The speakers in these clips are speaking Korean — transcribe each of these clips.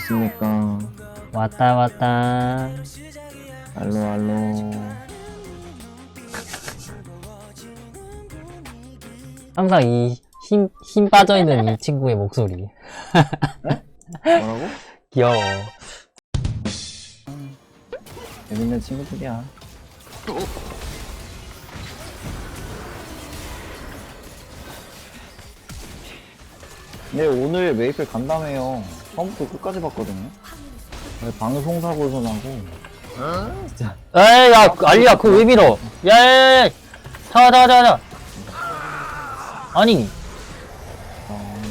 오셨습니까? 왔다 왔다. 알로 알로. 항상 이 힘, 힘 빠져 있는 이 친구의 목소리. 뭐라고? 귀여워. 재밌는 친구들이야. 근데 오늘 메이플 간다며요 처음부터 끝까지 봤거든요. 네, 방송 사고에서 나고. 진짜 에이 야 알리야 그거 왜 밀어? 야 야 야 야. 타와 타와 타와 타와. 아니. 어...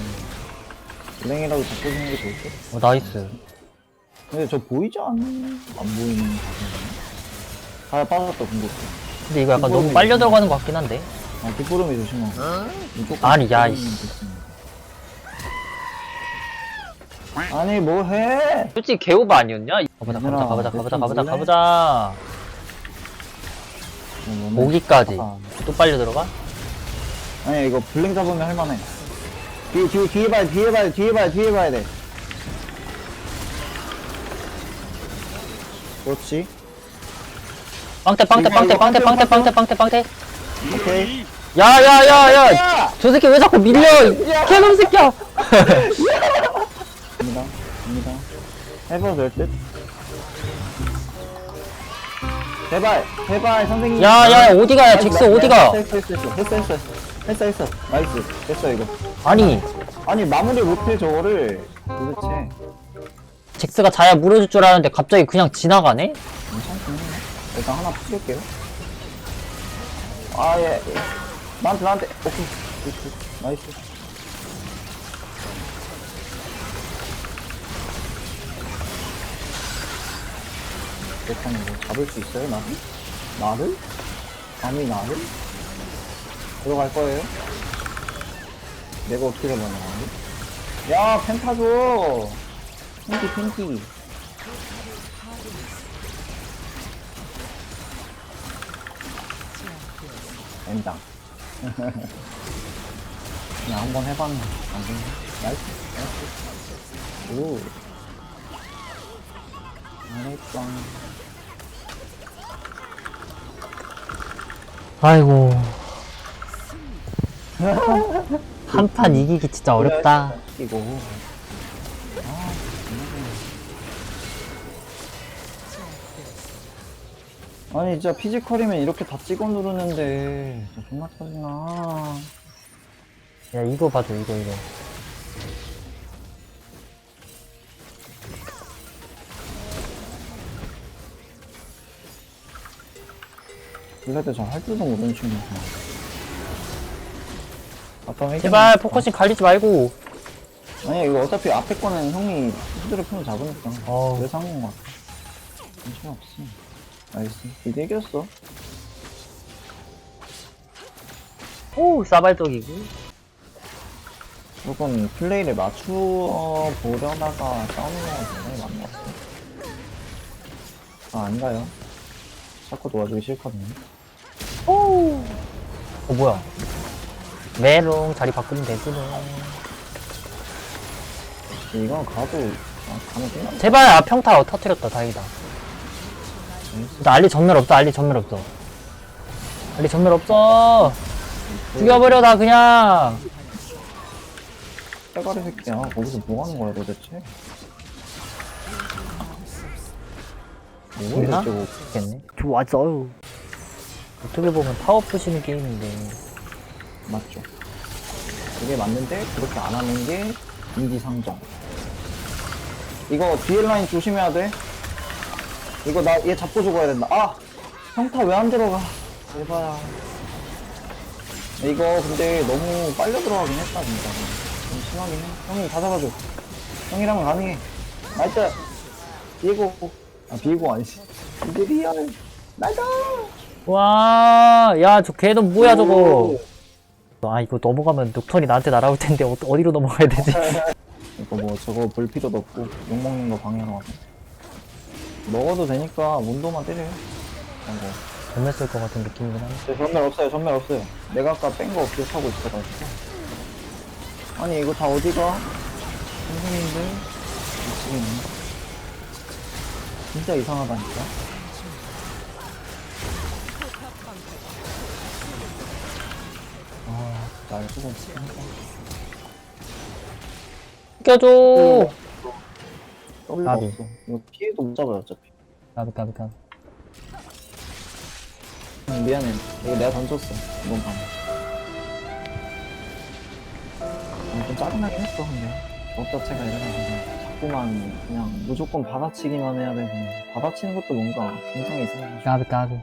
은행이라도 잡고 주는 게 좋을 듯? 어, 나이스. 근데 저 보이지 않... 안 보이는 가슴이네 잘 빠졌다 궁극기. 근데 이거 약간 너무 빨려 들어가는 것 같긴 한데. 아 뒷구름이 조심하고. 아니, 야, 뒷구름이 이씨. 조심해. 아니 뭐해? 솔직히 개오바 아니었냐? 가보자 가보자 얘들아, 가보자 가보자 좀 가보자 놀래? 가보자 모기까지. 아, 또 빨려 들어가? 아니 이거 블링 잡으면 할만해. 뒤, 뒤, 뒤에 봐야 돼 뒤에 봐야 돼 뒤에 봐야 돼 뒤에 봐야 돼. 그렇지? 빵태 빵태 빵태 빵태 빵태 빵태, 빵태 빵태. 오케이. 야야야야. 야! 저 새끼 왜 자꾸 밀려? 개놈 새끼야 갑니다. 갑니다. 해봐도 될 듯? 제발 제발 선생님. 야 야 어디가 야 잭스 어디가? 했어 했어 했어. 했어 했어 했어 했어. 나이스. 됐어 이거. 아니. 아니 마무리 못해 저거를. 도대체. 잭스가 자야 물어줄 줄 알았는데 갑자기 그냥 지나가네? 괜찮긴 해. 일단 하나 풀게요. 아 예 예. 나한테 나한테. 오케이. 굿, 굿. 나이스 일단 뭐 잡을 수 있어요 나를? 나를? 감히 나를? 들어갈 거예요? 내가 어떻게 나를? 야 펜타 줘 핑키 핑키 엔당 그냥 한번 해봤네 안 되네 나이스 나이스 오 잘했다 아이고. 한 판 이기기 진짜 어렵다. 이거. 아, 아니 진짜 피지컬이면 이렇게 다 찍어 누르는데 진짜 존나 짜증나. 야 이거 봐줘 이거 이거 블레드 잘할 줄도 모르는 아까 회견- 제발 포커싱 갈리지 말고. 아니 이거 어차피 앞에 거는 형이 히드로 편 잡으니까 어우. 그래서 한건 것 같아. 괜찮 없어. 나이스. 이제 이겼어. 오 싸발떡이고. 조금 플레이를 맞추어 보려다가 싸우는 거 굉장히 많은 것 같아. 아 아닌가요? 자꾸 도와주기 싫거든요 어 뭐야? 메롱 자리 바꾸면 되지 뭐. 이건 가도 아, 가면 끝나. 제발 아 평타 터트렸다 다행이다. 나 알리 전멸 없어 알리 전멸 없어. 알리 전멸 없어. 죽여버려 다 그냥. 빼가리 새끼야. 거기서 뭐 하는 거야 도대체? 뭐야 죽겠네. 좋았어요 어떻게 보면 타워 푸시는 게임인데 맞죠. 그게 맞는데 그렇게 안 하는 게 인지상정. 이거 뒤에 라인 조심해야 돼. 이거 나 얘 잡고 죽어야 된다. 아! 평타 왜 안 들어가? 제발. 이거 근데 너무 빨려 들어가긴 했다 진짜. 좀 심하긴 해. 형이 다 잡아줘. 형이라면 가능해. 나이스. 비에고. 아 비에고 아니지. 이게 리얼. 나이스. 와, 야, 저 걔는 뭐야, 저거. 아, 이거 넘어가면 녹턴이 나한테 날아올 텐데, 어, 어디로 넘어가야 되지? 이거 뭐 저거 볼 필요도 없고 욕먹는 거 방해하러 와서 먹어도 되니까 문도만 때려요 이거 전멸 쓸 것 같은 느낌이긴 한데. 네, 전멸 없어요 전멸 없어요 내가 아까 뺀거 없이 하고 있어가지고 아니 이거 다 어디가 선생님들 미치겠네. 진짜 이상하다니까. 알 수가 없어. 껴줘! W가 나비. 없어. 이거 피해도 못 잡아요, 어차피. 까비, 까비, 까비. 응, 미안해. 이거 내가 던졌어. 이번 판. 아, 좀 짜증나긴 했어, 근데. 업 자체가 이래가지고. 자꾸만 그냥 무조건 받아치기만 해야 되고. 받아치는 것도 뭔가 굉장히 이상해. 까비, 까비.